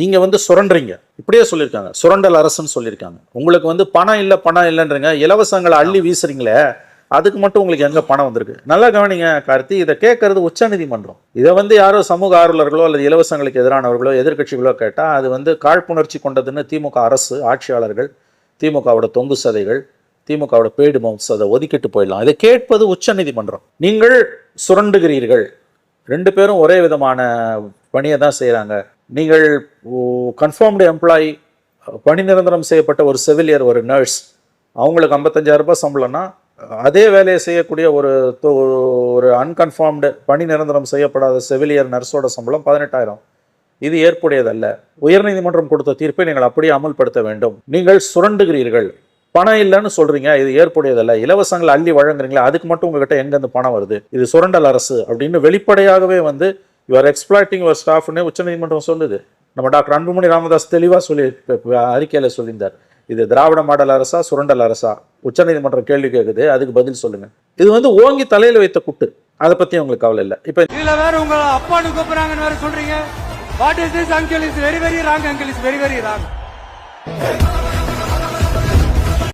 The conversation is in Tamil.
நீங்கள் வந்து சுரண்டுறீங்க. இப்படியே சொல்லியிருக்காங்க. சுரண்டல் அரசுன்னு சொல்லியிருக்காங்க. உங்களுக்கு வந்து பணம் இல்லை பணம் இல்லைன்றீங்க. இலவசங்களை அள்ளி வீசுறீங்களே அதுக்கு மட்டும் உங்களுக்கு எங்கே பணம் வந்திருக்கு? நல்லா கவனிங்க கார்த்தி. இதை கேட்கறது உச்சநீதிமன்றம் இதை வந்து யாரோ சமூக ஆர்வலர்களோ அல்லது இலவசங்களுக்கு எதிரானவர்களோ எதிர்க்கட்சிகளோ கேட்டால் அது வந்து காழ்ப்புணர்ச்சி கொண்டதுன்னு திமுக அரசு ஆட்சியாளர்கள் திமுகவோட தொங்கு சதைகள் திமுகவோட பெய்டு மவுஸ் அதை ஒதுக்கிட்டு போயிடலாம். இதை கேட்பது உச்சநீதிமன்றம் நீங்கள் சுரண்டுகிறீர்கள். ரெண்டு பேரும் ஒரே விதமான பணியை தான் செய்கிறாங்க நீங்கள் கன்ஃபார்ம்டு எம்ப்ளாயி பணி நிரந்தரம் செய்யப்பட்ட ஒரு செவிலியர் ஒரு நர்ஸ் அவங்களுக்கு 55000 ரூபாய் சம்பளம்னா அதே வேலையை செய்யக்கூடிய ஒரு ஒரு அன்கன்ஃபார்ம்டு பணி நிரந்தரம் செய்யப்படாத செவிலியர் நர்ஸோட சம்பளம் பதினெட்டாயிரம். இது ஏற்புடையதல்ல. உயர்நீதிமன்றம் கொடுத்த தீர்ப்பை நீங்கள் அப்படியே அமல்படுத்த வேண்டும். நீங்கள் சுரண்டுகிறீர்கள். பணம் இல்லைன்னு சொல்றீங்க இது ஏற்புடையதல்ல. இலவசங்களை அள்ளி வழங்குறீங்களா அதுக்கு மட்டும் உங்ககிட்ட எங்கேருந்து பணம் வருது? இது சுரண்டல் அரசு அப்படின்னு வெளிப்படையாகவே வந்து யுவர் எக்ஸ்பிளாட்டிங் யுவர் ஸ்டாஃப்னு உச்சநீதிமன்றம் சொல்லுது. நம்ம டாக்டர் அன்புமணி ராமதாஸ் தெளிவாக சொல்லி அறிக்கையில் அறிக்கையில சொல்லியிருந்தார். இது திராவிட மாடல் அரசா சுரண்டல் அரசா? உச்சநீதிமன்றம் கேள்வி கேட்குது அதுக்கு பதில் சொல்லுங்க. இது வந்து ஓங்கி தலையில வைத்த குட்டு. அதை பத்தி உங்களுக்கு கவலை இல்லை. இப்ப இதுல வேற உங்க அப்பான்னு கூப்பிடுறாங்கன்னு வேற சொல்றீங்க. What is this uncle is very very wrong uncle is very very wrong